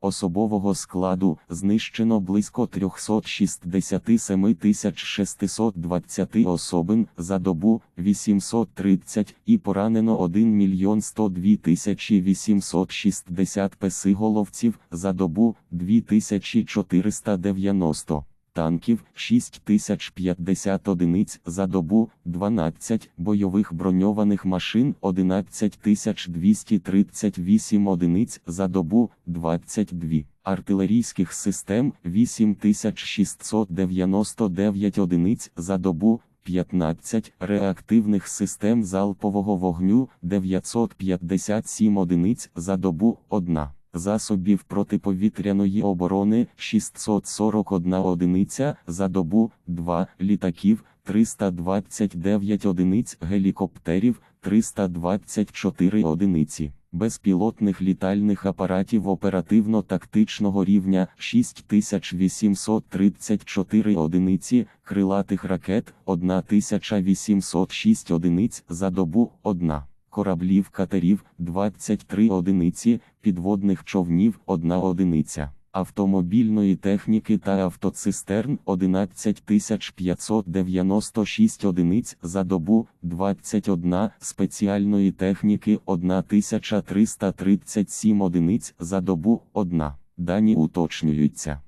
Особового складу знищено близько 367 620 особин за добу 830 і поранено 1 мільйон 102 860 песиголовців за добу 2490 танків 6050 одиниць за добу, 12 бойових броньованих машин 11238 одиниць за добу, 22 артилерійських систем 8699 одиниць за добу, 15 реактивних систем залпового вогню 957 одиниць за добу, 1 засобів протиповітряної оборони 641 одиниця за добу, 2 літаків 329 одиниць гелікоптерів 324 одиниці. Безпілотних літальних апаратів оперативно-тактичного рівня 6834 одиниці, крилатих ракет 1806 одиниць за добу 1 кораблів катерів 23 одиниці, підводних човнів 1 одиниця, автомобільної техніки та автоцистерн 11596 одиниць за добу, 21 спеціальної техніки 1337 одиниць за добу 1. Дані уточнюються.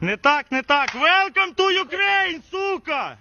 Не так, не так. Welcome to Ukraine, сука!